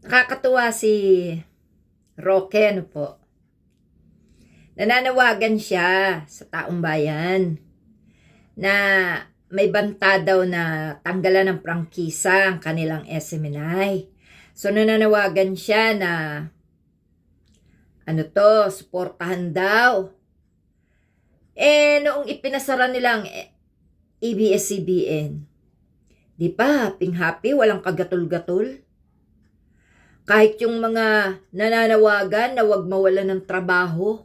Nakakatuwa si Roque, ano po. Nananawagan siya sa taong bayan na may banta daw na tanggalan ng prangkisa ang kanilang SMNI. So nananawagan siya na ano to, suportahan daw. Eh, noong ipinasara nilang ABS-CBN, di ba, happy-happy, walang kagatul-gatul? Kahit yung mga nananawagan na wag mawala ng trabaho,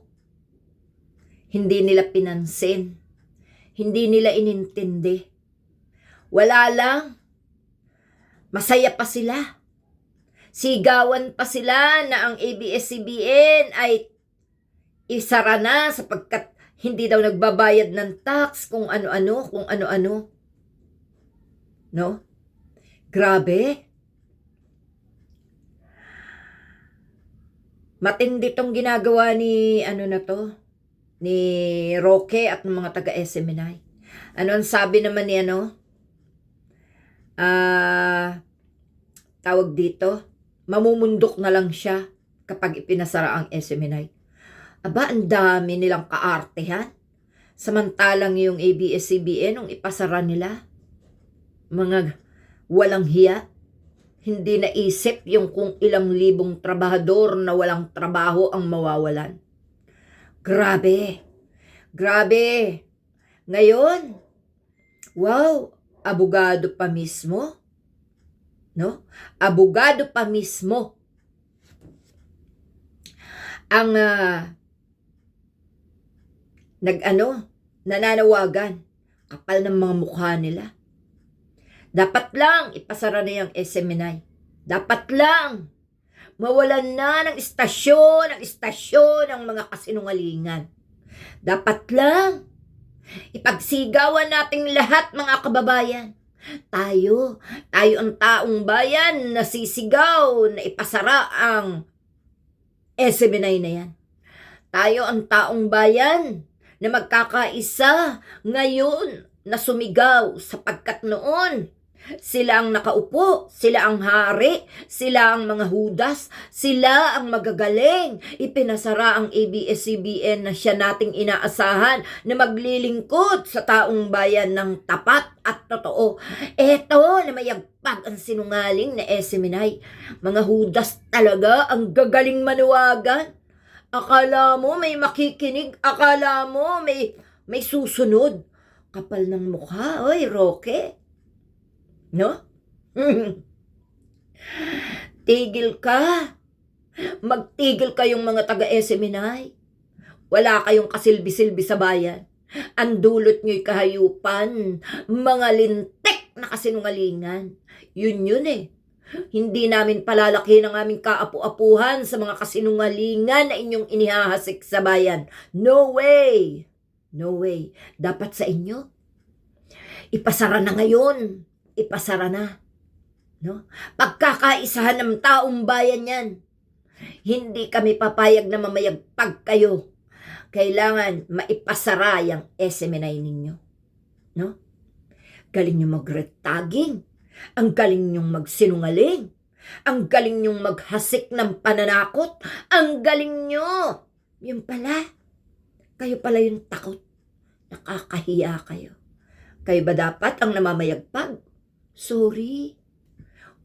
hindi nila pinansin. Hindi nila inintindi. Wala lang. Masaya pa sila. Sigawan pa sila na ang ABS-CBN ay isara na sapagkat hindi daw nagbabayad ng tax kung ano-ano, kung ano-ano. No? Grabe. Matindi tong ginagawa ni ano na to, ni Roque at ng mga taga SMNI. Ano ang sabi naman ni ano? Ah, tawag dito, mamumundok na lang siya kapag ipinasara ang SMNI. Aba, ang dami nilang kaartehan. Samantalang yung ABS-CBN, nung ipasara nila, mga walang hiya, hindi naisip yung kung ilang libong trabahador na walang trabaho ang mawawalan. Grabe. Grabe. Ngayon, wow, abogado pa mismo. No? Abogado pa mismo. Ang ah, nag-ano, nananawagan. Kapal ng mga mukha nila. Dapat lang ipasara na yung SMNI. Dapat lang mawalan na ng istasyon, ng istasyon ng mga kasinungalingan. Dapat lang ipagsigawan nating lahat mga kababayan. Tayo, tayo ang taong bayan na sisigaw na ipasara ang SMNI na yan. Tayo ang taong bayan na magkakaisa ngayon na sumigaw sapagkat noon sila ang nakaupo, sila ang hari, sila ang mga hudas, sila ang magagaling. Ipinasara ang ABS-CBN na siya nating inaasahan na maglilingkod sa taong bayan ng tapat at totoo. Eto na mayagpag ang sinungaling na SMNI. Mga hudas talaga ang gagaling manuwagan. Akala mo may makikinig, akala mo may may susunod. Kapal ng mukha, oy, Roque. No? Tigil ka. Magtigil kayong mga taga-SMNI. Wala kayong kasilbi-silbi sa bayan. Ang dulot nyo'y kahayupan. Mga lintik na kasinungalingan. Yun yun eh. Hindi namin palalaki ng aming kaapu-apuhan sa mga kasinungalingan na inyong inihahasik sa bayan. No way! No way. Dapat sa inyo. Ipasara na ngayon ipasara na. No? Pagkakaisahan ng taong bayan yan. Hindi kami papayag na mamayagpag kayo. Kailangan maipasara yung SMNI ninyo. No? Galing nyo mag-retaging. Ang galing nyong magsinungaling. Ang galing nyong maghasik ng pananakot. Ang galing nyo. Yun pala. Kayo pala yung takot. Nakakahiya kayo. Kayo ba dapat ang namamayagpag? Sorry.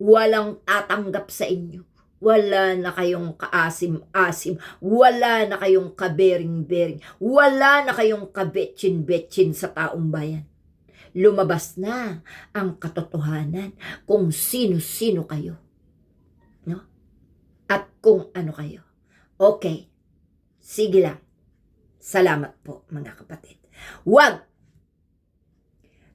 Walang tatanggap sa inyo. Wala na kayong kaasim-asim. Wala na kayong kabering-bering. Wala na kayong kabetsin-betsin sa taong bayan. Lumabas na ang katotohanan kung sino-sino kayo. No? At kung ano kayo. Okay. Sige lang. Salamat po mga kapatid. Huwag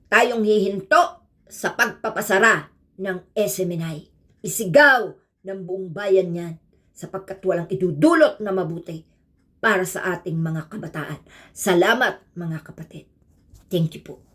tayong hihinto sa pagpapasara ng SMNI. Isigaw ng buong bayan yan sapagkat walang idudulot na mabuti para sa ating mga kabataan. Salamat mga kapatid. Thank you po.